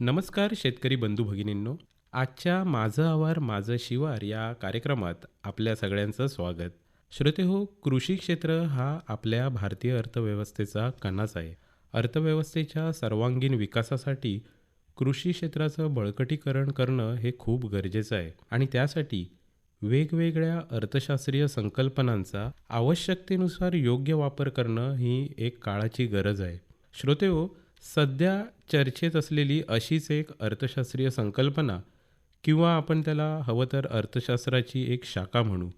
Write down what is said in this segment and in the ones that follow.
नमस्कार शेतकरी बंधू भगिनींनो. आजच्या माझं आवार माझं शिवार या कार्यक्रमात आपल्या सगळ्यांचं स्वागत. श्रोते हो कृषी क्षेत्र हा आपल्या भारतीय अर्थव्यवस्थेचा कणाच आहे. अर्थव्यवस्थेच्या सर्वांगीण विकासासाठी कृषी क्षेत्राचं बळकटीकरण करणं हे खूप गरजेचं आहे आणि त्यासाठी वेगवेगळ्या अर्थशास्त्रीय संकल्पनांचा आवश्यकतेनुसार योग्य वापर करणं ही एक काळाची गरज आहे. श्रोते हो सध्या चर्चेत असलेली अशीच एक अर्थशास्त्रीय संकल्पना किंवा आपण त्याला हवं तर अर्थशास्त्राची एक शाखा म्हणू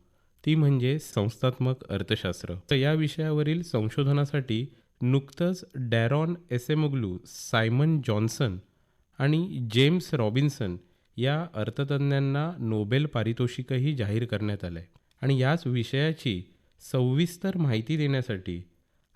ती म्हणजे संस्थात्मक अर्थशास्त्र. तर या विषयावरील संशोधनासाठी नुकतंच डॅरॉन एसेमोग्लू सायमन जॉन्सन आणि जेम्स रॉबिन्सन या अर्थतज्ज्ञांना नोबेल पारितोषिकही जाहीर करण्यात आलं आहे आणि याच विषयाची सविस्तर माहिती देण्यासाठी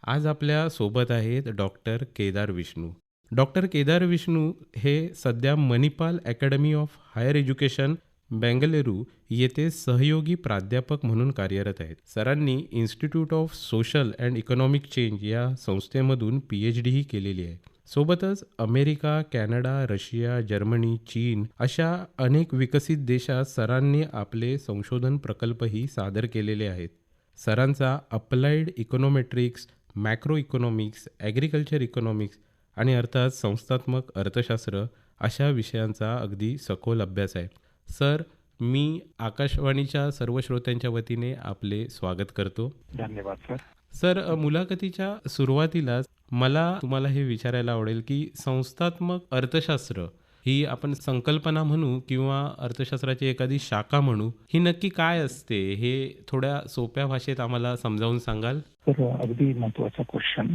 आज आपल्यासोबत आहेत डॉक्टर केदार विष्णू. डॉक्टर केदार विष्णू हे सध्या Manipal academy of higher education Bengaluru येथे सहयोगी प्राध्यापक म्हणून कार्यरत आहेत. सरांनी institute of social and economic change या संस्थेमधून पी एच डीही केलेली आहे. सोबतच अमेरिका कॅनडा रशिया जर्मनी चीन अशा अनेक विकसित देशात सरांनी आपले संशोधन प्रकल्पही सादर केलेले आहेत. सरांचा applied econometrics macro economics agriculture economics आणि अर्थात संस्थात्मक अर्थशास्त्र अशा विषयांचा अगदी सखोल अभ्यास आहे. सर मी आकाशवाणीच्या सर्व श्रोत्यांच्या वतीने आपले स्वागत करतो. धन्यवाद सर. सर मुलाखतीच्या सुरुवातीलाच मला तुम्हाला हे विचारायला आवडेल की संस्थात्मक अर्थशास्त्र ही आपण संकल्पना म्हणू किंवा अर्थशास्त्राची एखादी शाखा म्हणू ही नक्की काय असते? हे थोड्या सोप्या भाषेत आम्हाला समजावून सांगाल? तर अगदी महत्त्वाचा क्वेश्चन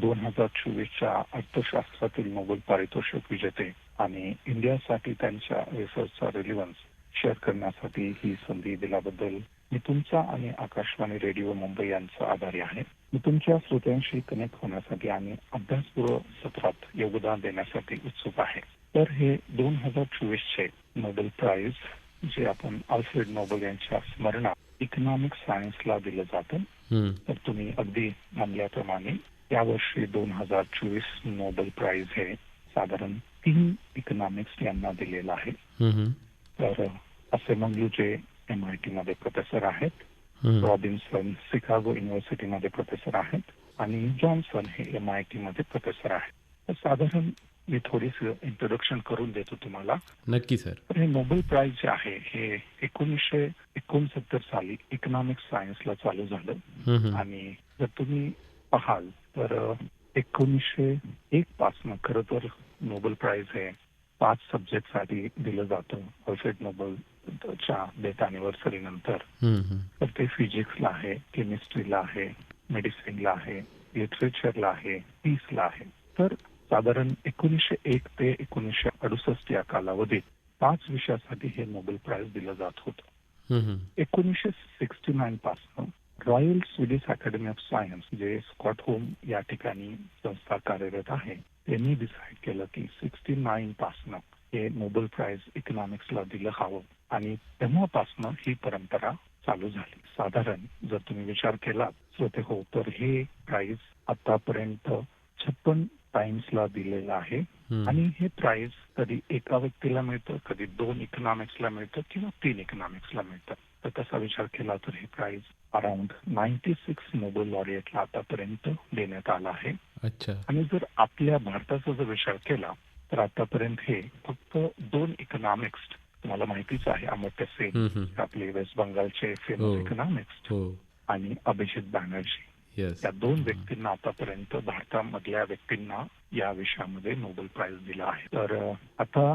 दोन हजार चोवीसच्या अर्थशास्त्रातील नोबेल पारितोषिक विजेते आणि इंडियासाठी त्यांच्या रिसर्चचा रिलिव्हन्स शेअर करण्यासाठी ही संधी दिल्याबद्दल मी तुमचा आणि आकाशवाणी रेडिओ मुंबई यांचा आभारी आहे. मी तुमच्या श्रोत्यांशी कनेक्ट होण्यासाठी आणि अभ्यासपूर्व सत्रात योगदान देण्यासाठी उत्सुक आहे. तर हे दोन हजार चोवीसचे नोबेल प्राइज जे आपण अल्फ्रेड नोबेल यांच्या स्मरणात इकॉनॉमिक सायन्सला दिलं जातं. तर तुम्ही अगदी म्हणल्याप्रमाणे यावर्षी दोन हजार चोवीस नोबेल प्राइज हे साधारण तीन इकॉनॉमिक्स यांना दिलेलं आहे. तर असे मंगलू जे एम आय टी मध्ये प्रोफेसर आहेत. रॉबिन्सन शिकागो युनिव्हर्सिटीमध्ये प्रोफेसर आहेत आणि जॉन्सन हे एम आय टी मध्ये प्रोफेसर आहेत. तर साधारण मी थोडीस इंट्रोडक्शन करून देतो तुम्हाला. नक्की सर. हे नोबेल प्राइज जे आहे हे एकोणीसशे एकोणसत्तर साली इकॉनॉमिक्स सायन्सला चालू झालं. आणि जर तुम्ही पाहाल तर एकोणीसशे एक पासन खरं तर नोबेल प्राइज हे पाच सब्जेक्टसाठी दिलं जातं अल्फ्रेड नोबेलच्या डेथ अॅनिव्हर्सरी नंतर. तर ते फिजिक्सला आहे केमिस्ट्रीला आहे मेडिसिनला आहे लिटरेचरला आहे पीसला आहे. तर साधारण एकोणीसशे एक ते एकोणीसशे अडुसष्ट या कालावधीत पाच विषयासाठी हे नोबेल प्राइज दिलं जात होतं. एकोणीसशे सिक्स्टी नाईन पासून Royal Swedish Academy of Science जे स्कॉटहोम या ठिकाणी संस्था कार्यरत आहे त्यांनी डिसाईड केलं की सिक्स्टी नाईन पासनं हे नोबेल प्राइज इकॉनॉमिक्सला दिलं हवं आणि तेव्हापासनं ही परंपरा चालू झाली साधारण जर तुम्ही विचार केला श्रोते हो तर हे प्राइज आतापर्यंत छप्पन टाइम्सला दिलेलं आहे. आणि हे प्राइज कधी एका व्यक्तीला मिळतं कधी दोन इकॉनॉमिक्सला मिळतं किंवा तीन इकॉनॉमिक्सला मिळतं. तर तसा विचार केला तर हे prize around ninety six Nobel लॉरिएटला आतापर्यंत देण्यात आला आहे. अच्छा. आणि जर आपल्या भारताचा जर विचार केला तर आतापर्यंत हे फक्त दोन इकॉनॉमिक्स तुम्हाला माहितीच आहे. अमर्त्य सेन. आपले वेस्ट बंगालचे हो. फेमस इकॉनॉमिक्स हो. आणि अभिजित बॅनर्जी. या दोन व्यक्तींना आतापर्यंत भारतामधल्या व्यक्तींना या विषयामध्ये नोबेल प्राइज दिला आहे. तर आता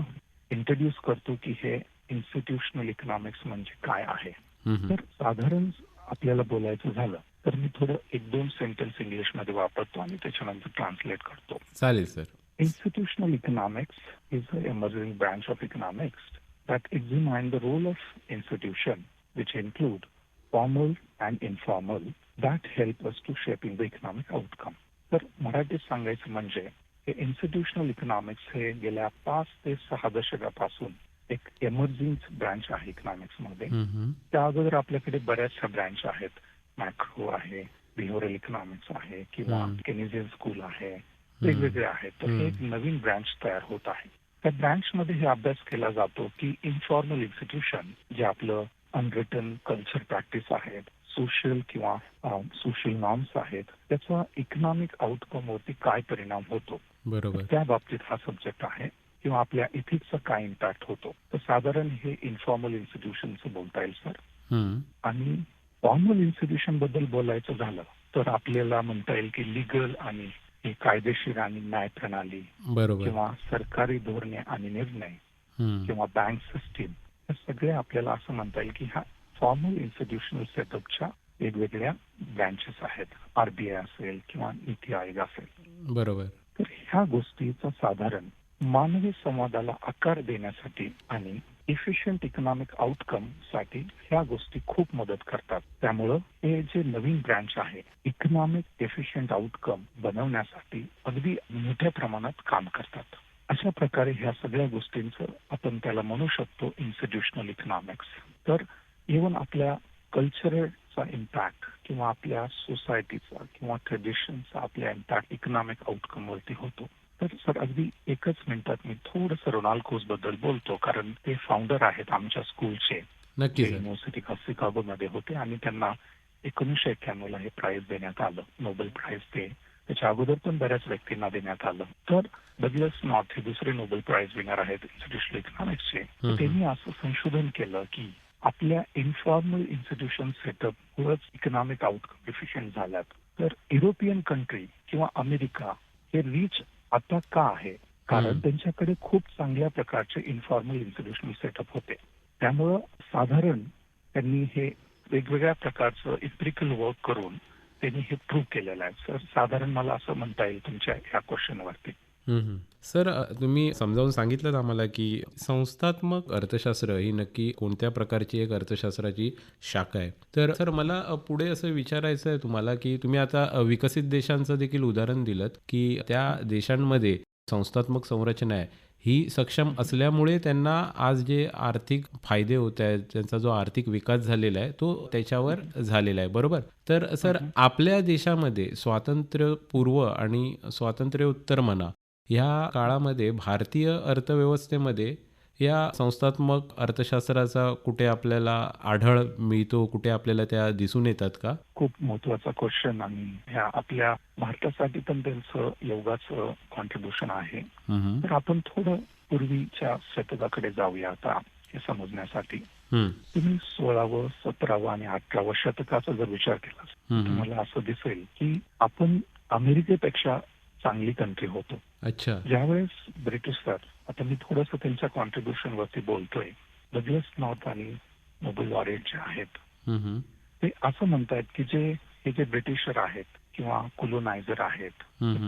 इंट्रोड्यूस करतो की हे इन्स्टिट्यूशनल इकॉनॉमिक्स म्हणजे काय आहे. हम्म. तर साधारण आपल्याला बोलायचं झालं तर मी थोडं एक दोन सेंटेन्स इंग्लिशमध्ये वापरतो आणि त्याच्यानंतर ट्रान्सलेट करतो. चालेल sir. Institutional economics is an emerging branch of economics that examine the role of institution, which include formal and informal, that help us to shaping the economic outcome. तर मराठीत सांगायचं म्हणजे हे इन्स्टिट्यूशनल इकॉनॉमिक्स हे गेल्या पाच ते सहा दशकापासून एक एमर्जिंग ब्रांच आहे इकॉनॉमिक्समध्ये. त्या अगोदर आपल्याकडे बऱ्याचशा ब्रँच आहेत मॅक्रो आहे बिहेव्हिअरल इकॉनॉमिक्स आहे किंवा हम्म. केनेजियन स्कूल आहे वेगवेगळे आहेत तर एक. नवीन ब्रँच तयार होत आहे त्या ब्रँचमध्ये हे अभ्यास केला जातो की इन्फॉर्मल इन्स्टिट्यूशन जे आपलं अनरिटन कल्चर प्रॅक्टिस आहेत सोशल किंवा सोशल नॉर्म्स आहेत त्याचा इकॉनॉमिक आउटकम वरती काय परिणाम होतो? बरोबर. त्या बाबतीत हा सब्जेक्ट आहे किंवा आपल्या इथिक्सचा काय इम्पॅक्ट होतो? तर साधारण हे इन्फॉर्मल इन्स्टिट्यूशनचं बोलता येईल सर. आणि फॉर्मल इन्स्टिट्यूशनबद्दल बोलायचं झालं तर आपल्याला म्हणता येईल की लिगल आणि ही कायदेशीर आणि न्याय प्रणाली किंवा सरकारी धोरणे आणि निर्णय. किंवा बँक सिस्टीम हे सगळे आपल्याला असं म्हणता येईल की ह्या फॉर्मल इन्स्टिट्यूशनल सेटअपच्या वेगवेगळ्या ब्रँचेस आहेत. आरबीआय असेल किंवा नीती आयोग असेल. बरोबर. तर ह्या गोष्टीचा साधारण मानवी संवादाला आकार देण्यासाठी आणि इफिशियंट इकॉनॉमिक आउटकमसाठी ह्या गोष्टी खूप मदत करतात. त्यामुळं हे जे नवीन ब्रँच आहे इकॉनॉमिक एफिशियंट आउटकम बनवण्यासाठी अगदी मोठ्या प्रमाणात काम करतात. अशा प्रकारे ह्या सगळ्या गोष्टींचं आपण त्याला म्हणू शकतो इन्स्टिट्यूशनल इकॉनॉमिक्स तर इव्हन आपल्या कल्चरचा इम्पॅक्ट किंवा आपल्या सोसायटीचा किंवा ट्रेडिशनचा आपल्या इम्पॅक्ट इकॉनॉमिक आउटकम वरती होतो. तर सर अगदी एकच मिनिटात मी थोडस रोनाल्ड कोस बद्दल बोलतो कारण ते फाउंडर आहेत आमच्या स्कूलचे युनिव्हर्सिटी ऑफ शिकागो मध्ये होते आणि त्यांना एकोणीसशे एक्क्याण्णव ला हे प्राइज देण्यात आलं. नोबेल प्राइज ते. त्याच्या अगोदर पण बऱ्याच व्यक्तींना देण्यात आलं. तर डगलस नॉर्थ हे दुसरे नोबेल प्राइज विनर आहेत इन्स्टिट्यूशनल इकॉनॉमिक्सचे त्यांनी असं संशोधन केलं की आपल्या इन्फॉर्मल इन्स्टिट्यूशन सेटअप मुळेच इकॉनॉमिक आउटकम इफिशियंट झाल्यात. तर युरोपियन कंट्री किंवा अमेरिका हे रिच आता का आहे? कारण. त्यांच्याकडे खूप चांगल्या प्रकारचे इन्फॉर्मल इन्स्टिट्यूशनल सेटअप होते. त्यामुळं साधारण त्यांनी हे वेगवेगळ्या प्रकारचं इम्प्रिकल वर्क करून त्यांनी हे प्रूव्ह केलेलं आहे. सर साधारण मला असं म्हणता येईल तुमच्या ह्या क्वेश्चनवरती. सर तुम्ही समजावून सांगितलं आम्हाला की संस्थात्मक अर्थशास्त्र ही नक्की कोणत्या प्रकारची एक अर्थशास्त्राची शाखा आहे. तर सर मला पुढे असं विचारायचं आहे तुम्हाला की तुम्ही आता विकसित देशांचं देखील उदाहरण दिलं की त्या देशांमध्ये संस्थात्मक संरचना आहे. ही सक्षम असल्यामुळे त्यांना आज जे आर्थिक फायदे होत आहेत त्यांचा जो आर्थिक विकास झालेला आहे तो त्याच्यावर झालेला आहे. बरोबर? तर सर आपल्या देशामध्ये स्वातंत्र्यपूर्व आणि स्वातंत्र्योत्तर म्हणा ह्या काळामध्ये भारतीय अर्थव्यवस्थेमध्ये या संस्थात्मक अर्थशास्त्राचा कुठे आपल्याला आढळ मिळतो कुठे आपल्याला त्या दिसून येतात का खूप महत्त्वाचा क्वेश्चन आणि ह्या आपल्या भारतासाठी पण त्यांचं योगाचं कॉन्ट्रीब्युशन आहे. तर आपण थोडं पूर्वीच्या शतकाकडे जाऊया आता हे समजण्यासाठी. तुम्ही सोळावं सतरावं आणि अठरावं शतकाचा जर विचार केला. तुम्हाला असं दिसेल की आपण अमेरिकेपेक्षा चांगली कंट्री होतो. अच्छा. ज्यावेळेस ब्रिटिश सर आता मी थोडस त्यांच्या कॉन्ट्रीब्युशन वरती बोलतोय. डगलस नॉर्थ आणि नोबेल लॉरेट जे आहेत. ते असं म्हणतायत की जे हे जे ब्रिटिशर आहेत किंवा कोलोनायझर आहेत.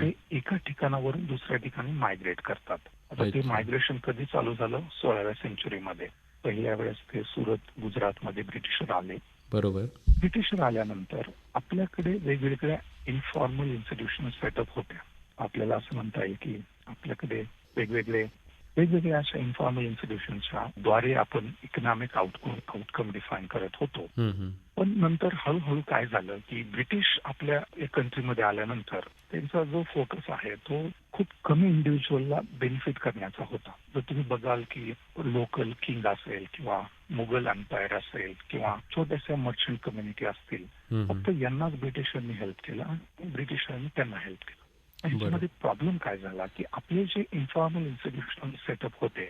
ते एका ठिकाणावरून दुसऱ्या ठिकाणी मायग्रेट करतात. आता ते. मायग्रेशन कधी चालू झालं? सोळाव्या सेंचुरीमध्ये पहिल्या वेळेस ते सुरत गुजरातमध्ये ब्रिटिशर आले. बरोबर. ब्रिटिशर आल्यानंतर आपल्याकडे वेगवेगळ्या इन्फॉर्मल इन्स्टिट्यूशन सेटअप होत्या. आपल्याला असं म्हणता येईल की आपल्याकडे वेगवेगळे वेगवेगळ्या अशा इन्फॉर्मल इन्स्टिट्यूशनच्या द्वारे आपण इकॉनॉमिक आउटकम आउटकम डिफाईन करत होतो. पण नंतर हळूहळू काय झालं की ब्रिटिश आपल्या कंट्रीमध्ये आल्यानंतर त्यांचा जो फोकस आहे तो खूप कमी इंडिव्हिज्युअलला बेनिफिट करण्याचा होता जर तुम्ही बघाल की लोकल किंग असेल किंवा मुघल एम्पायर असेल किंवा छोट्याशा मर्चंट कम्युनिटी असतील. फक्त यांनाच ब्रिटिशांनी हेल्प केलं ब्रिटिशांनी त्यांना हेल्प केलं ह्याच्यामध्ये प्रॉब्लेम काय झाला की आपले जे इन्फॉर्मल इन्स्टिट्यूशनल सेटअप होते.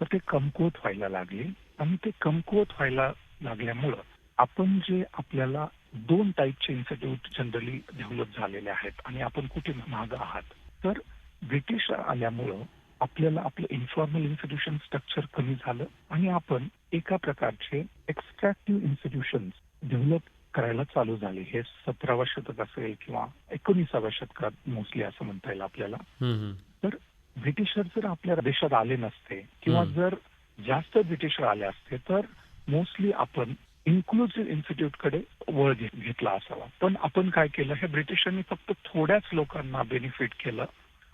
तर ते कमकुवत व्हायला लागले आणि ते कमकुवत व्हायला लागल्यामुळं आपण जे आपल्याला दोन टाईपचे इन्स्टिट्यूट जनरली डेव्हलप झालेले आहेत आणि आपण कुठे माग आहात तर ब्रिटिश आल्यामुळं आपल्याला आपलं इन्फॉर्मल इन्स्टिट्यूशन स्ट्रक्चर कमी झालं आणि आपण एका प्रकारचे एक्स्ट्रॅक्टिव्ह इन्स्टिट्यूशन डेव्हलप करायला चालू झाले हे सतराव्या शतक असेल किंवा एकोणीसाव्या शतकात मोस्टली असं म्हणता येईल आपल्याला. तर ब्रिटिशर जर आपल्या देशात आले नसते किंवा. जर जास्त ब्रिटिशर आले असते तर मोस्टली आपण इन्क्लुझिव्ह इन्स्टिट्यूटकडे वळ घेतला असावा पण आपण काय केलं हे ब्रिटिशांनी फक्त थोड्याच लोकांना बेनिफिट केलं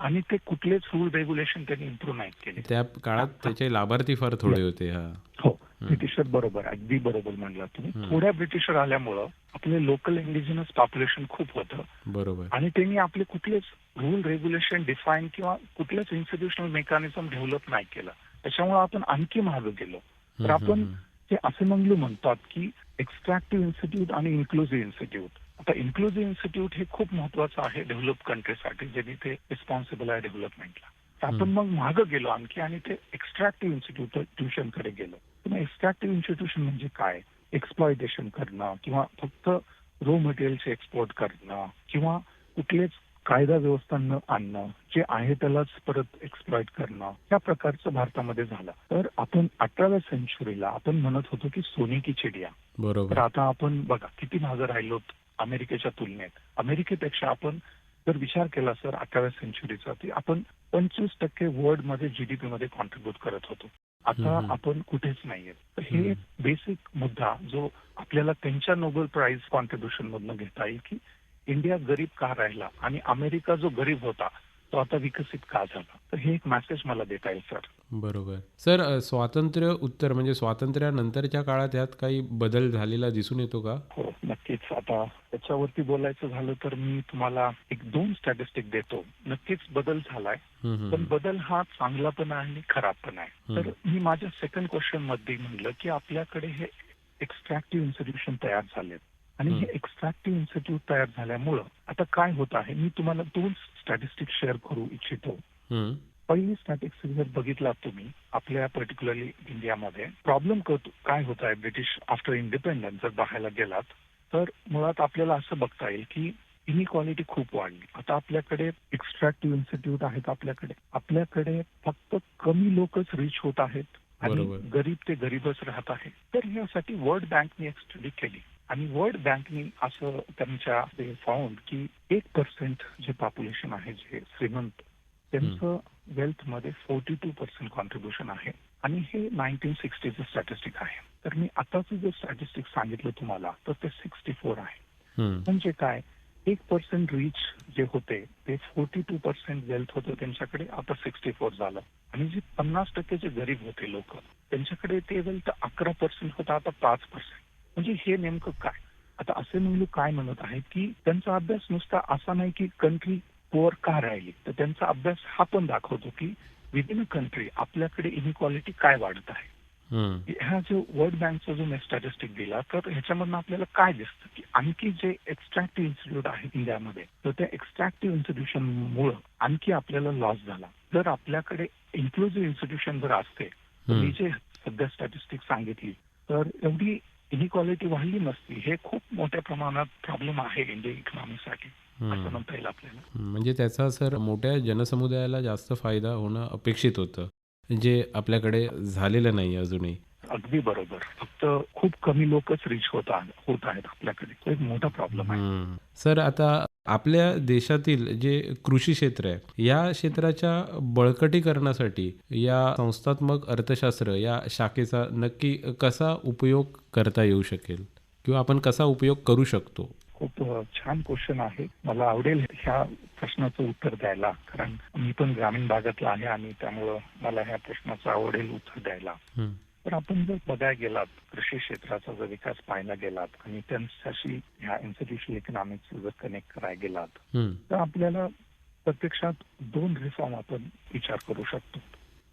आणि ते कुठलेच रूल रेग्युलेशन त्यांनी इम्प्रूव्ह नाही केले. त्या काळात त्याचे लाभार्थी फार थोडे होते हा. हो ब्रिटिशर बरोबर अगदी बरोबर म्हणला तुम्ही. थोड्या ब्रिटिशर आल्यामुळं आपले लोकल इंडिजिनस पॉप्युलेशन खूप होतं. बरोबर. आणि त्यांनी आपले कुठलेच रूल रेग्युलेशन डिफाईन किंवा कुठलेच इन्स्टिट्यूशनल मेकॅनिझम डेव्हलप नाही केलं. त्याच्यामुळे आपण आणखी मागे गेलो. तर आपण ते असे मंगलू म्हणतात की एक्स्ट्रॅक्टिव्ह इन्स्टिट्यूट आणि इन्क्लुझिव्ह इन्स्टिट्यूट आता इन्क्लुझिव्ह इन्स्टिट्यूट हे खूप महत्वाचं आहे डेव्हलप कंट्रीसाठी जे तिथे रिस्पॉन्सिबल आहे डेव्हलपमेंटला आपण. मग मागं गेलो आणखी आणि ते एक्स्ट्रॅक्टिव्ह इन्स्टिट्यूशनकडे गेलो. एक्स्ट्रॅक्टिव्ह इन्स्टिट्यूशन म्हणजे काय? एक्सप्लॉयटेशन करणं किंवा फक्त रो मटेरियलचे एक्सपोर्ट करणं किंवा कुठलेच कायदा व्यवस्था न आणणं जे आहे त्यालाच परत एक्सप्लॉइट करणं या प्रकारचं भारतामध्ये झालं. तर आपण अठराव्या सेंचुरीला आपण म्हणत होतो की सोने की चिडिया. तर बरोबर आता आपण बघा किती मागं राहिलोत? अमेरिकेच्या तुलनेत. अमेरिकेपेक्षा आपण जर विचार केला सर अठराव्या सेंचुरीचा की आपण पंचवीस टक्के वर्ल्डमध्ये जीडीपी मध्ये कॉन्ट्रीब्युट करत होतो. आता. आपण कुठेच नाहीये. तर हे बेसिक मुद्दा जो आपल्याला त्यांच्या नोबेल प्राइज कॉन्ट्रीब्युशन मधनं घेता येईल की इंडिया गरीब का राहिला आणि अमेरिका जो गरीब होता तो आता विकसित का झाला? तर हे एक मेसेज मला देता येईल सर बरोबर. सर स्वातंत्र्य उत्तर म्हणजे स्वातंत्र्यानंतरच्या काळात यात काही बदल झालेला दिसून येतो का? हो नक्कीच. आता त्याच्यावरती बोलायचं झालं तर मी तुम्हाला एक दोन स्टॅटिस्टिक देतो. नक्कीच बदल झालाय पण बदल हा चांगला पण आहे आणि खराब पण आहे. तर मी माझ्या सेकंड क्वेश्चनमध्ये म्हणलं की आपल्याकडे हे एक्स्ट्रॅक्टिव्ह इन्स्टिट्यूशन तयार झालेत. आणि हे. एक्स्ट्रॅक्टिव्ह इन्स्टिट्यूट तयार झाल्यामुळं आता काय होत आहे? मी तुम्हाला दोन स्टॅटिस्टिक शेअर करू इच्छितो. पहिली स्टॅटिस्टिक जर बघितला तुम्ही आपल्या पर्टिक्युलरली इंडियामध्ये. प्रॉब्लेम काय होत आहे ब्रिटिश आफ्टर इंडिपेंडन्स जर पाहायला गेलात तर मुळात आपल्याला असं बघता येईल की इनइक्वालिटी खूप वाढली. आता आपल्याकडे एक्स्ट्रॅक्टिव्ह इन्स्टिट्यूट आहेत आपल्याकडे. आपल्याकडे फक्त कमी लोकच रिच होत आहेत आणि. गरीब ते गरीबच राहत आहे तर यासाठी वर्ल्ड बँकने एक स्टडी केली. आणि वर्ल्ड बँकने असं त्यांच्या फाउंड की एक पर्सेंट जे पॉप्युलेशन आहे जे श्रीमंत त्यांचं वेल्थमध्ये फोर्टी टू पर्सेंट कॉन्ट्रीब्युशन आहे. आणि हे नाईन्टीन सिक्स्टीचं स्टॅटिस्टिक आहे. तर मी आताचं जे स्टॅटिस्टिक सांगितलं तुम्हाला तर ते सिक्स्टी फोर आहे म्हणजे काय? एक पर्सेंट रिच जे होते ते फोर्टी टू पर्सेंट वेल्थ होतं त्यांच्याकडे आता सिक्स्टी फोर झालं. आणि जे पन्नास टक्के जे गरीब होते लोक त्यांच्याकडे ते वेल्थ अकरा पर्सेंट होता आता पाच पर्सेंट म्हणजे हे नेमकं काय? आता असे मुलं काय म्हणत आहेत की त्यांचा अभ्यास नुसता असा नाही की कंट्री पुअर का राहिली? तर त्यांचा अभ्यास हा पण दाखवतो की विदिन अ कंट्री आपल्याकडे इनइक्वालिटी काय वाढत आहे? हम्म, हा जो वर्ल्ड बँकचा जो मी स्टॅटिस्टिक दिला तर ह्याच्यामधनं आपल्याला काय दिसतं की आणखी जे एक्स्ट्रॅक्टिव्ह इन्स्टिट्यूट आहे इंडियामध्ये तर त्या एक्स्ट्रॅक्टिव्ह इन्स्टिट्यूशन मुळे आणखी आपल्याला लॉस झाला. जर आपल्याकडे इन्क्लुझिव्ह इन्स्टिट्यूशन जर असते. मी जे सध्या स्टॅटिस्टिक सांगितली तर एवढी इनइक्वालिटी वाढली नसती. हे खूप मोठ्या प्रमाणात प्रॉब्लेम आहे इंडियन इकॉनॉमीसाठी असं. म्हणता येईल आपल्याला. म्हणजे त्याचा सर मोठ्या जनसमुदायाला जास्त फायदा होणं अपेक्षित होतं. जे आपल्याकडे झालेलं नाही अजूनही. अगदी बरोबर. फक्त खूप कमी लोकच रिच होत होत आहेत आपल्याकडे. तो एक मोठा प्रॉब्लेम आहे. सर आता आपल्या देशातील जे कृषी क्षेत्र आहे या क्षेत्राच्या बळकटीकरणासाठी या संस्थात्मक अर्थशास्त्र या शाखेचा नक्की कसा उपयोग करता येऊ शकेल? किंवा आपण कसा उपयोग करू शकतो? खूप छान क्वेश्चन आहे. मला आवडेल ह्या प्रश्नाचं उत्तर द्यायला. कारण मी पण ग्रामीण भागातला आहे आणि त्यामुळं मला ह्या प्रश्नाचं आवडेल उत्तर द्यायला. तर आपण जर बघायला गेलात कृषी क्षेत्राचा जर विकास पाहायला गेलात आणि त्यांच्याशी ह्या इन्स्टिट्यूशनल इकॉनॉमिक्स जर कनेक्ट करायला गेलात. तर आपल्याला प्रत्यक्षात दोन रिफॉर्म आपण विचार करू शकतो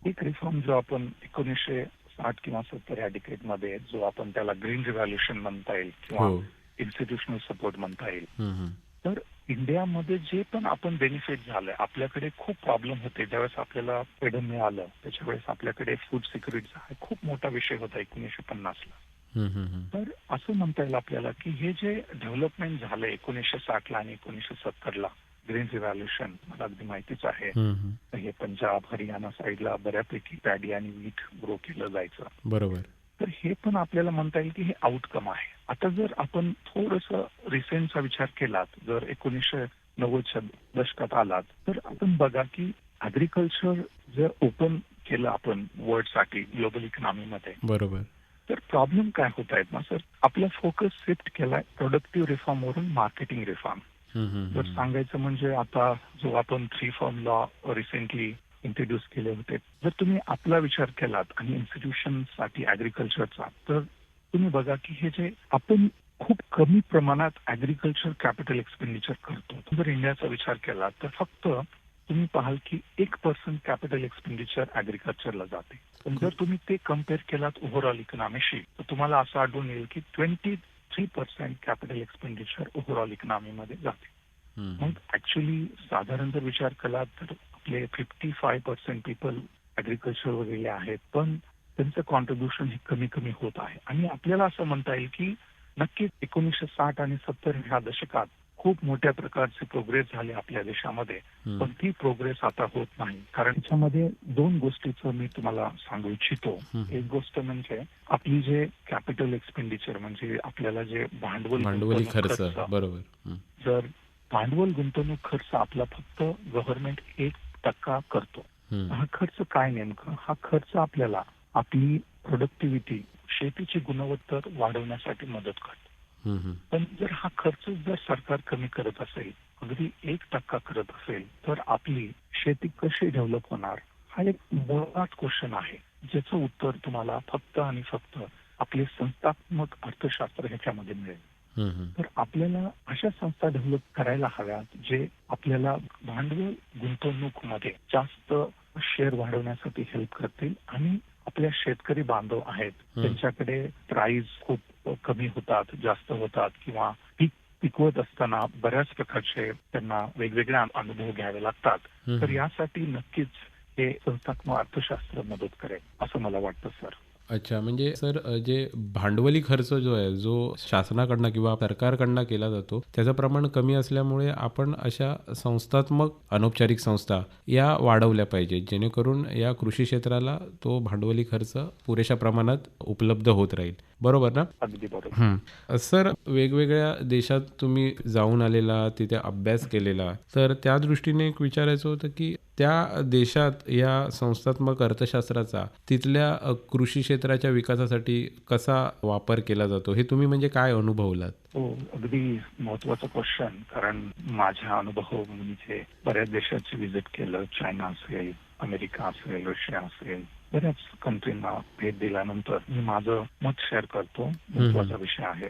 एक रिफॉर्म जो आपण एकोणीसशे साठ किंवा सत्तर या डिकेटमध्ये जो आपण त्याला ग्रीन रिव्हॉल्युशन म्हणता येईल किंवा हो इन्स्टिट्यूशनल सपोर्ट म्हणता येईल. तर इंडियामध्ये जे पण आपण बेनिफिट झालंय आपल्याकडे खूप प्रॉब्लेम होते. ज्यावेळेस आपल्याला फ्रीडम मिळालं त्याच्या वेळेस आपल्याकडे फूड सिक्युरिटीचा हा खूप मोठा विषय होता एकोणीसशे पन्नासला. तर असं म्हणता येईल आपल्याला की हे जे डेव्हलपमेंट झालं एकोणीसशे साठला आणि एकोणीसशे सत्तरला ग्रीन रिव्हॉल्युशन मला अगदी माहितीच आहे. हे पंजाब हरियाणा साईडला बऱ्यापैकी पॅडी आणि वीट ग्रो केलं जायचं. बरोबर. तर हे पण आपल्याला म्हणता येईल की हे आउटकम आहे. आता जर आपण थोडस रिसेंटचा विचार केलात जर एकोणीसशे नव्वदच्या दशकात आलात तर आपण बघा की अग्रिकल्चर जर ओपन केलं आपण वर्ल्डसाठी ग्लोबल इकॉनॉमीमध्ये बरोबर. तर प्रॉब्लेम काय होत आहेत ना सर आपला फोकस शिफ्ट केलाय प्रोडक्टिव्ह रिफॉर्म वरून मार्केटिंग रिफॉर्म जर. सांगायचं म्हणजे आता जो आपण three farm law recently introduce केले होते. जर तुम्ही आपला विचार केलात आणि इन्स्टिट्यूशनसाठी अग्रिकल्चरचा तर तुम्ही बघा की हे जे आपण खूप कमी प्रमाणात ऍग्रिकल्चर कॅपिटल एक्सपेंडिचर करतो. जर इंडियाचा विचार केला तर फक्त तुम्ही पाहाल की एक पर्सेंट कॅपिटल एक्सपेंडिचर ऍग्रिकल्चरला जाते. पण जर तुम्ही ते कंपेअर केलात ओव्हरऑल इकॉनॉमीशी तर तुम्हाला असं आढळून येईल की twenty three percent capital expenditure overall इकॉनॉमीमध्ये जाते. मग ऍक्च्युली साधारण जर विचार केला तर आपले fifty five percent people agriculture वगैरे आहेत पण त्यांचं कॉन्ट्रीब्युशन हे कमी कमी होत आहे आणि आपल्याला असं म्हणता येईल की नक्कीच एकोणीसशे साठ आणि सत्तर ह्या दशकात खूप मोठ्या प्रकारचे प्रोग्रेस झाले आपल्या देशामध्ये. पण ती प्रोग्रेस आता होत नाही कारण त्याच्यामध्ये दोन गोष्टीचं मी तुम्हाला सांगू इच्छितो. एक गोष्ट म्हणजे आपली जे कॅपिटल एक्सपेंडिचर म्हणजे आपल्याला जे भांडवल खर्च बरोबर. जर भांडवल गुंतवणूक खर्च आपला फक्त गव्हर्नमेंट एक टक्का करतो. हा खर्च काय नेमकं हा खर्च आपल्याला आपली प्रोडक्टिव्हिटी शेतीची गुणवत्ता वाढवण्यासाठी मदत करतो. पण जर हा खर्च जर सरकार कमी करत असेल अगदी एक टक्का करत असेल तर आपली शेती कशी डेव्हलप होणार हा एक मुळात क्वेश्चन आहे ज्याचं उत्तर तुम्हाला फक्त आणि फक्त आपले संस्थात्मक अर्थशास्त्र ह्याच्यामध्ये मिळेल. तर आपल्याला अशा संस्था डेव्हलप करायला हव्यात जे आपल्याला भांडवल गुंतवणूकमध्ये जास्त शेअर वाढवण्यासाठी हेल्प करतील आणि आपल्या शेतकरी बांधव आहेत. त्यांच्याकडे प्राइस खूप कमी होतात जास्त होतात किंवा पीक पिकवत असताना बऱ्याच प्रकारचे त्यांना वेगवेगळे अनु- अनुभव घ्यावे लागतात. तर यासाठी नक्कीच हे संस्थात्मक अर्थशास्त्र मदत करेल असं मला वाटतं सर अच्छा म्हणजे सर जे भांडवली खर्च जो आहे जो शासनाकडनं किंवा सरकारकडनं केला जातो त्याचं प्रमाण कमी असल्यामुळे आपण अशा संस्थात्मक अनौपचारिक संस्था या वाढवल्या पाहिजेत जेणेकरून या कृषी क्षेत्राला तो भांडवली खर्च पुरेशा प्रमाणात उपलब्ध होत राहील. बरोबर ना? अगदी बरोबर. सर वेगवेगळ्या देशात तुम्ही जाऊन आलेला तिथे अभ्यास केलेला तर त्या दृष्टीने एक विचारायचं होतं की त्या देशात या संस्थात्मक अर्थशास्त्राचा तिथल्या कृषी क्षेत्राच्या विकासासाठी कसा वापर केला जातो? हे तुम्ही म्हणजे काय अनुभवलात? हो अगदी महत्त्वाचा क्वेश्चन कारण माझ्या अनुभव म्हणजे बऱ्याच देशाची व्हिजिट केलं. चायना असेल अमेरिका असेल रशिया असेल. बऱ्याच कंट्रीना भेट दिल्यानंतर मी माझं मत शेअर करतो. महत्त्वाचा विषय आहे.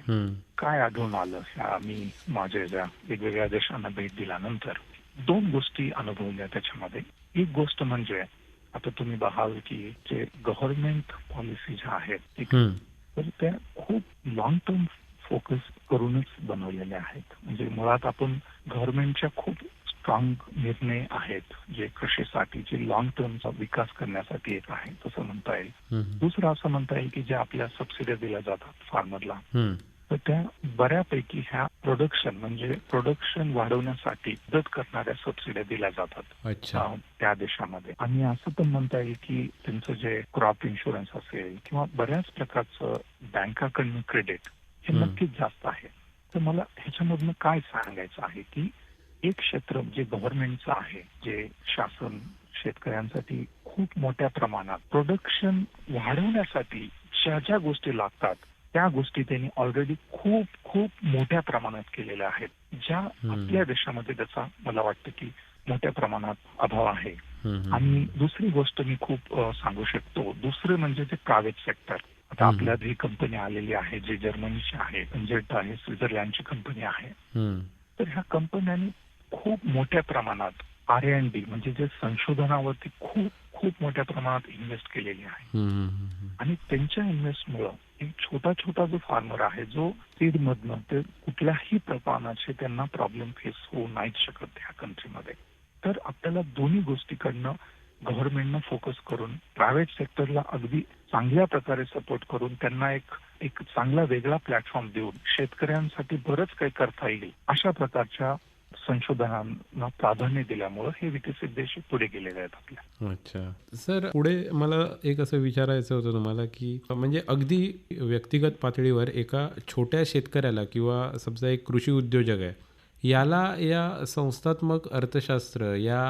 काय आढळून आलं? ह्या मी माझ्या ज्या वेगवेगळ्या देशांना भेट दिल्यानंतर दोन गोष्टी अनुभवल्या त्याच्यामध्ये. एक गोष्ट म्हणजे आता तुम्ही पाहाल की जे गव्हर्नमेंट पॉलिसी ज्या आहेत. तर त्या खूप लॉंग टर्म फोकस करूनच बनवलेल्या आहेत म्हणजे मुळात आपण गव्हर्नमेंटच्या खूप स्ट्रॉंग निर्णय आहेत जे कृषीसाठी जे लॉंग टर्मचा विकास करण्यासाठी येत आहे तसं म्हणता येईल. दुसरं असं म्हणता येईल की ज्या आपल्या सबसिड्या दिल्या जातात फार्मरला. तर त्या बऱ्यापैकी ह्या प्रोडक्शन म्हणजे प्रोडक्शन वाढवण्यासाठी मदत करणाऱ्या सबसिड्या दिल्या जातात. त्या देशामध्ये. आणि असं पण म्हणता येईल की त्यांचं जे क्रॉप इन्शुरन्स असेल किंवा बऱ्याच प्रकारचं बँकाकडनं क्रेडिट हे. नक्कीच जास्त आहे. तर मला ह्याच्यामधनं काय सांगायचं आहे की एक क्षेत्र जे गव्हर्नमेंटचं आहे जे शासन शेतकऱ्यांसाठी खूप मोठ्या प्रमाणात प्रोडक्शन वाढवण्यासाठी ज्या ज्या गोष्टी लागतात त्या गोष्टी त्यांनी ऑलरेडी खूप खूप मोठ्या प्रमाणात केलेल्या आहेत ज्या. आपल्या देशामध्ये त्याचा मला वाटतं की मोठ्या प्रमाणात अभाव आहे. आणि दुसरी गोष्ट मी खूप सांगू शकतो दुसरं म्हणजे ते प्रायव्हेट सेक्टर आता. आपल्यात ही कंपनी आलेली आहे जी जर्मनीची आहे पंजेट आहे स्वित्झर्लंडची कंपनी आहे. तर ह्या कंपन्यांनी खूप मोठ्या प्रमाणात आर एन डी म्हणजे जे संशोधनावरती खूप खूप मोठ्या प्रमाणात इन्व्हेस्ट केलेली आहे. आणि त्यांच्या इन्व्हेस्टमुळं एक छोटा छोटा जो फार्मर आहे जो सीड मधनं ते कुठल्याही प्रमाणाचे त्यांना प्रॉब्लेम फेस होऊ नाहीच शकत ह्या कंट्रीमध्ये तर आपल्याला दोन्ही गोष्टीकडनं गव्हर्नमेंटनं फोकस करून प्रायव्हेट सेक्टरला अगदी चांगल्या प्रकारे सपोर्ट करून त्यांना एक एक चांगला वेगळा प्लॅटफॉर्म देऊन शेतकऱ्यांसाठी बरंच काही करता येईल अशा प्रकारच्या संशोधनांना प्राधान्य दिल्यामुळं हे विकसित देश पुढे गेलेले आहेत आपल्या. अच्छा. सर पुढे मला एक असं विचारायचं होतं तुम्हाला की म्हणजे अगदी व्यक्तिगत पातळीवर एका छोट्या शेतकऱ्याला किंवा समजा एक कृषी उद्योजक आहे याला या संस्थात्मक अर्थशास्त्र या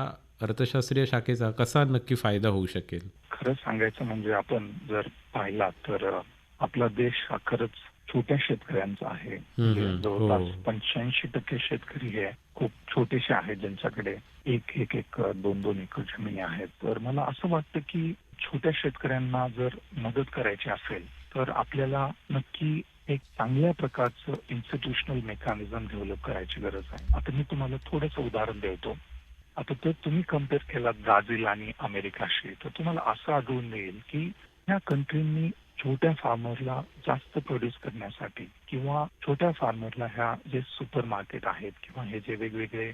अर्थशास्त्रीय शाखेचा कसा नक्की फायदा होऊ शकेल? खरं सांगायचं म्हणजे आपण जर पाहिला तर आपला देश हा खरंच छोट्या शेतकऱ्यांचा आहे. म्हणजे जवळपास हो. पंच्याऐंशी टक्के शेतकरी हे खूप छोटेसे आहेत ज्यांच्याकडे एक एक एकर दोन दोन एकर जमिनी आहेत तर मला असं वाटतं की छोट्या शेतकऱ्यांना जर मदत करायची असेल तर आपल्याला नक्की एक चांगल्या प्रकारचं इन्स्टिट्यूशनल मेकॅनिझम डेव्हलप करायची गरज आहे. आता मी तुम्हाला थोडंसं उदाहरण देतो. आता जर तुम्ही कंपेअर केला ब्राझील आणि अमेरिकाशी तर तुम्हाला असं आढळून येईल की ह्या कंट्रींनी छोट्या फार्मरला जास्त प्रोड्यूस करण्यासाठी किंवा छोट्या फार्मरला ह्या जे सुपर मार्केट आहेत किंवा हे जे वेगवेगळे.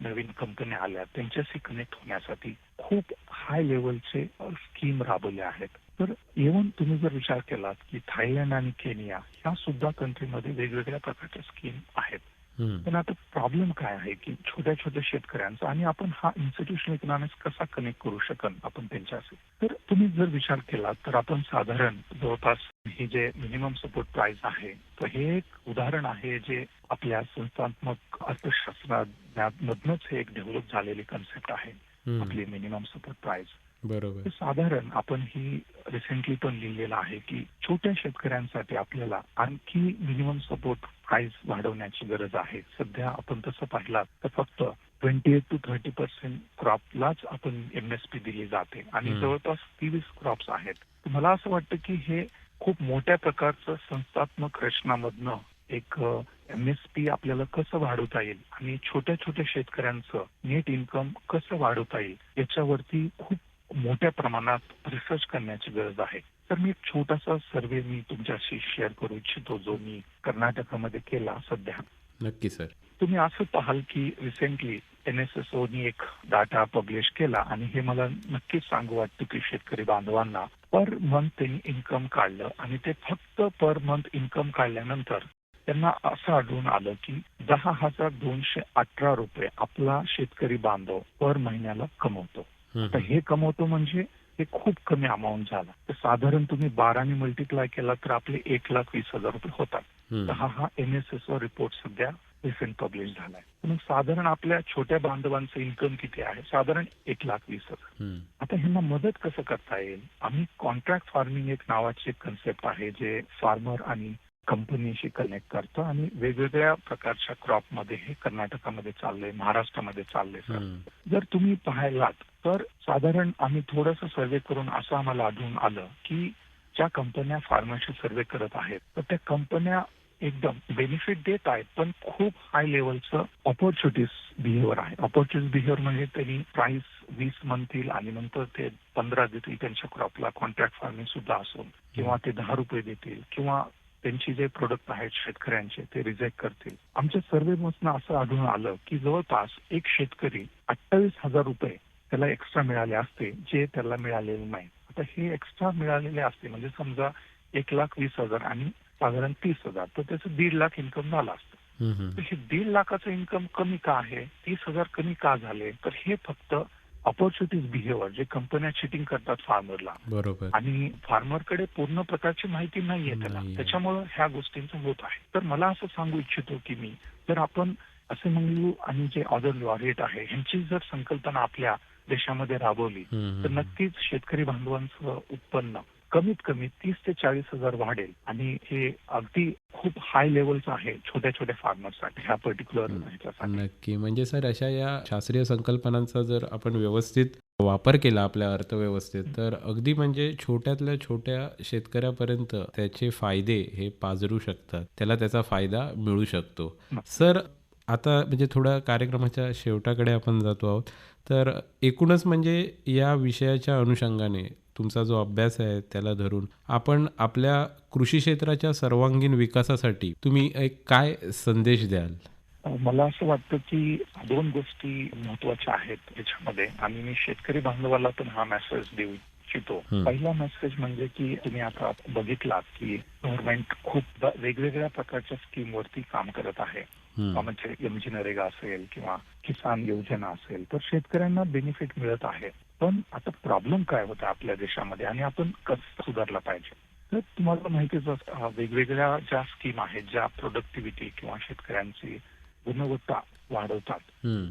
नवीन कंपन्या आल्या त्यांच्याशी कनेक्ट होण्यासाठी खूप हाय लेवलचे स्कीम राबवल्या आहेत तर इव्हन तुम्ही जर विचार केलात की थायलंड आणि केनिया ह्या सुद्धा कंट्रीमध्ये वेगवेगळ्या प्रकारच्या स्कीम आहेत. पण आता प्रॉब्लेम काय आहे की छोट्या छोट्या शेतकऱ्यांचा आणि आपण हा इन्स्टिट्यूशनल इकॉनॉमिक्स कसा कनेक्ट करू शकन आपण त्यांच्याशी? तर तुम्ही जर विचार केला तर आपण साधारण जवळपास ही जे मिनिमम सपोर्ट प्राइस आहे तर हे एक उदाहरण आहे जे आपल्या संस्थात्मक अर्थशास्त्रामधनच हे एक डेव्हलप झालेली कन्सेप्ट आहे. आपली मिनिमम सपोर्ट प्राइस बरोबर. साधारण आपण ही रिसेंटली पण लिहिलेलं आहे की छोट्या शेतकऱ्यांसाठी आपल्याला आणखी मिनिमम सपोर्ट प्राइस वाढवण्याची गरज आहे. सध्या आपण तसं पाहिलात तर फक्त twenty eight to thirty percent क्रॉपलाच आपण एमएसपी दिली जाते. आणि. जवळपास तेवीस क्रॉप्स आहेत. मला असं वाटतं की हे खूप मोठ्या प्रकारचं संस्थात्मक रचनामधनं एक एमएसपी आपल्याला कसं वाढवता येईल? आणि छोट्या छोट्या शेतकऱ्यांचं नेट इन्कम कसं वाढवता येईल? याच्यावरती खूप मोठ्या प्रमाणात रिसर्च करण्याची गरज आहे. तर मी एक छोटासा सर्वे मी तुमच्याशी शेअर करू इच्छितो जो मी कर्नाटकामध्ये केला सध्या. नक्की सर. तुम्ही असं पाहाल की रिसेंटली एन एस एस ओनी एक डाटा पब्लिश केला आणि हे मला नक्कीच सांगू वाटतं की शेतकरी बांधवांना. पर मंथ त्यांनी इन्कम काढलं आणि ते फक्त पर मंथ इन्कम काढल्यानंतर त्यांना असं आढळून आलं की दहा हजार दोनशे अठरा रुपये आपला शेतकरी बांधव पर महिन्याला कमवतो. आता हे कमवतो म्हणजे हे खूप कमी अमाऊंट झाला. तर साधारण तुम्ही बाराने मल्टिप्लाय केला तर आपले एक लाख वीस हजार रुपये होतात. तर हा हा एन एस एस रिपोर्ट सध्या रिसेंट पब्लिश झालाय. मग साधारण आपल्या छोट्या बांधवांचं इन्कम किती आहे? साधारण एक लाख वीस हजार. आता ह्यांना मदत कसं करता येईल? आम्ही कॉन्ट्रॅक्ट फार्मिंग एक नावाची कन्सेप्ट आहे जे फार्मर आणि कंपनीशी कनेक्ट करतो आणि वेगवेगळ्या प्रकारच्या क्रॉपमध्ये हे कर्नाटकामध्ये चाललंय महाराष्ट्रामध्ये चाललंय सर. जर तुम्ही पाहायलात तर साधारण आम्ही थोडंसं सर्वे करून असं आम्हाला आढळून आलं की ज्या कंपन्या फार्मरशी सर्वे करत आहेत तर त्या कंपन्या एकदम बेनिफिट देत आहेत पण खूप हाय लेवलचं ऑपॉर्च्युनिटीज बिहेव्हिअर आहे. ऑपॉर्च्युनिटीज बिहेव्हिअर म्हणजे त्यांनी प्राइस वीस म्हणतील आणि नंतर ते पंधरा देतील त्यांच्या क्रॉपला कॉन्ट्रॅक्ट फार्मिंग सुद्धा असून किंवा ते दहा रुपये देतील किंवा त्यांची जे प्रोडक्ट आहेत शेतकऱ्यांचे ते रिजेक्ट करतील. आमच्या सर्वेमधनं असं आढळून आलं की जवळपास एक शेतकरी अठ्ठावीस हजार रुपये त्याला एक्स्ट्रा मिळाले असते जे त्याला मिळालेले नाही. आता हे एक्स्ट्रा मिळालेले असते म्हणजे समजा एक लाख वीस हजार आणि साधारण तीस हजार तर त्याचं दीड लाख इन्कम झालं असतं. तर हे दीड लाखाचं इन्कम कमी का आहे? तीस हजार कमी का झाले? तर हे फक्त ऑपॉर्च्युनिटीज बिहेव्हिअर जे कंपन्या चिटिंग करतात फार्मरला बरोबर. आणि फार्मरकडे पूर्ण प्रकारची माहिती नाहीये त्याला. त्याच्यामुळं ह्या गोष्टींचं होत आहे. तर मला असं सांगू इच्छितो की मी जर आपण असे मंगलू आणि जे ऑदर लॉरिएट आहे ह्यांची जर संकल्पना आपल्या देशामध्ये राबवली. तर नक्कीच शेतकरी बांधवांचं उत्पन्न कमीत कमी तीस ते चाळीस हजार वाढेल. आणि हे अगदी खूप हाय लेवलचं आहे छोट्या छोट्या फार्मरसाठी ह्या पर्टिक्युलर ह्याच्यासाठी. नक्की. म्हणजे सर अशा या शास्त्रीय संकल्पनांचा जर आपण व्यवस्थित वापर केला आपल्या अर्थव्यवस्थेत तर अगदी म्हणजे छोट्यातल्या छोट्या शेतकऱ्यापर्यंत त्याचे फायदे हे पाजरू शकतात. त्याला त्याचा फायदा मिळू शकतो. सर आता म्हणजे थोडा कार्यक्रमाच्या शेवटाकडे आपण जातो आहोत. तर एकूणच म्हणजे या विषयाच्या अनुषंगाने तुमचा जो अभ्यास आहे त्याला धरून आपण आपल्या कृषी क्षेत्राच्या सर्वांगीण विकासासाठी तुम्ही एक काय संदेश द्याल? मला असं वाटतं की दोन गोष्टी महत्त्वाच्या आहेत याच्यामध्ये आणि मी शेतकरी बांधवाला पण हा मेसेज देऊ इच्छितो. पहिला मेसेज म्हणजे की तुम्ही आता बघितलात की गव्हर्नमेंट खूप वेगवेगळ्या प्रकारच्या स्कीम वरती काम करत आहे. हम्म. म्हणजे एमजी नरेगा असेल किंवा किसान योजना असेल तर शेतकऱ्यांना बेनिफिट मिळत आहे पण आता प्रॉब्लेम काय होता आपल्या देशामध्ये आणि आपण कसं सुधारला पाहिजे तर तुम्हाला माहितीच वेगवेगळ्या ज्या स्कीम आहेत ज्या प्रोडक्टिव्हिटी किंवा शेतकऱ्यांची गुणवत्ता वाढवतात.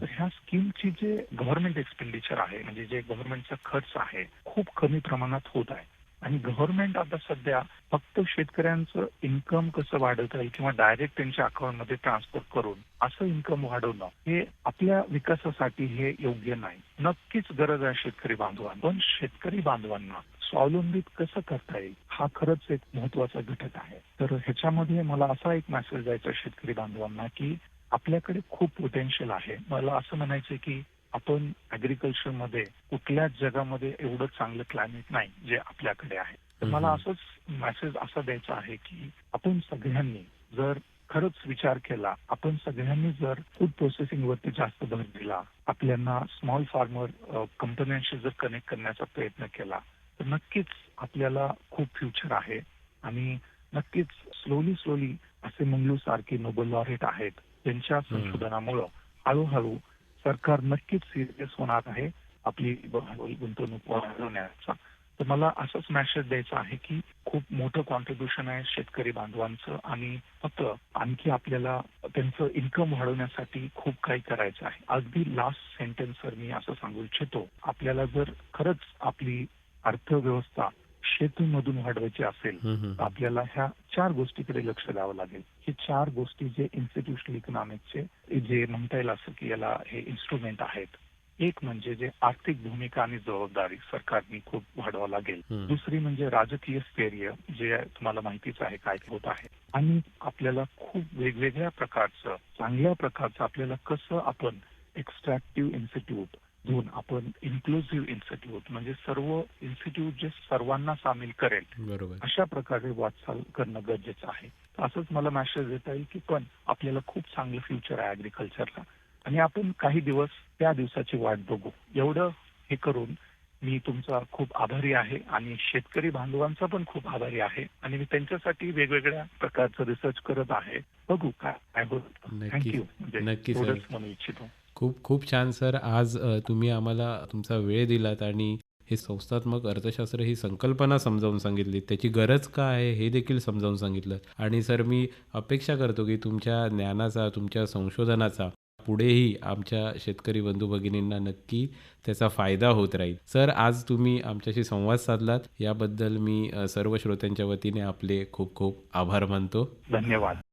तर ह्या स्कीमची जे गव्हर्नमेंट एक्सपेंडिचर आहे म्हणजे जे गव्हर्नमेंटचा खर्च आहे खूप कमी प्रमाणात होत आहे आणि गव्हर्नमेंट आता सध्या फक्त शेतकऱ्यांचं इन्कम कसं वाढवता येईल किंवा डायरेक्ट त्यांच्या अकाउंटमध्ये ट्रान्सफर करून असं इन्कम वाढवणं हे आपल्या विकासासाठी हे योग्य नाही. नक्कीच गरज आहे शेतकरी बांधवांना. पण शेतकरी बांधवांना स्वावलंबित कसं करता येईल हा खरंच एक महत्त्वाचा घटक आहे. तर ह्याच्यामध्ये मला असा एक मेसेज द्यायचा शेतकरी बांधवांना की आपल्याकडे खूप पोटेन्शियल आहे. मला असं म्हणायचं की आपण ऍग्रिकल्चरमध्ये कुठल्याच जगामध्ये एवढं चांगलं क्लायमेट नाही जे आपल्याकडे आहे. तर मला. असंच मेसेज असा द्यायचा आहे की आपण सगळ्यांनी जर खरंच विचार केला आपण सगळ्यांनी जर फूड प्रोसेसिंग वरती जास्त भर दिला आपल्याला स्मॉल फार्मर कंपन्यांशी जर कनेक्ट करण्याचा प्रयत्न केला तर नक्कीच आपल्याला खूप फ्युचर आहे. आणि नक्कीच स्लोली स्लोली असे मंगलू सारखे नोबल लॉरेट आहेत त्यांच्या संशोधनामुळं हळूहळू सरकार नक्कीच सिरियस होणार आहे आपली भांडवल गुंतवणूक वाढवण्याचा. तर मला असंच मेसेज द्यायचा आहे की खूप मोठं कॉन्ट्रीब्युशन आहे शेतकरी बांधवांचं आणि फक्त आणखी आपल्याला त्यांचं इन्कम वाढवण्यासाठी खूप काही करायचं आहे. अगदी लास्ट सेंटेन्स मी असं सांगू इच्छितो. आपल्याला जर खरंच आपली अर्थव्यवस्था शेतीमधून वाढवायची असेल आपल्याला ह्या चार गोष्टीकडे लक्ष द्यावं लागेल. हे चार गोष्टी जे इन्स्टिट्यूशनल इकॉनॉमिक्सचे जे म्हणता येईल असं की याला हे इन्स्ट्रुमेंट आहेत. एक म्हणजे जे आर्थिक भूमिका आणि जबाबदारी सरकारने खूप वाढवावं लागेल. दुसरी म्हणजे राजकीय स्थैर्य जे तुम्हाला माहितीच आहे काय होत आहे. आणि आपल्याला खूप वेगवेगळ्या प्रकारचं चांगल्या प्रकारचं आपल्याला कसं आपण एक्स्ट्रॅक्टिव्ह इन्स्टिट्यूट घेऊन आपण इन्क्लुझिव्ह इन्स्टिट्यूट म्हणजे सर्व इन्स्टिट्यूट जे सर्वांना सामील करेल अशा प्रकारे वाटचाल करणं गरजेचं आहे. असंच मला मेसेज देता येईल की पण आपल्याला खूप चांगलं फ्युचर आहे ऍग्रिकल्चरला आणि आपण काही दिवस त्या दिवसाची वाट बघू. एवढं हे करून मी तुमचा खूप आभारी आहे आणि शेतकरी बांधवांचा पण खूप आभारी आहे आणि मी त्यांच्यासाठी वेगवेगळ्या प्रकारचं रिसर्च करत आहे. बघू काय काय होत. थँक्यू म्हणजे म्हणू इच्छितो. खूप खूप छान सर. आज तुम्ही आम्हाला तुमचा वेळ दिलात आणि हे संस्थात्मक अर्थशास्त्र ही संकल्पना समजावून सांगितली त्याची गरज का आहे हे देखील समजावून सांगितलं. आणि सर मी अपेक्षा करतो की तुमच्या ज्ञानाचा तुमच्या संशोधनाचा पुढेही आमच्या शेतकरी बंधू भगिनींना नक्की त्याचा फायदा होत राहील. सर आज तुम्ही आमच्याशी संवाद साधलात. याबद्दल मी सर्व श्रोत्यांच्या वतीने आपले खूप खूप आभार मानतो. धन्यवाद.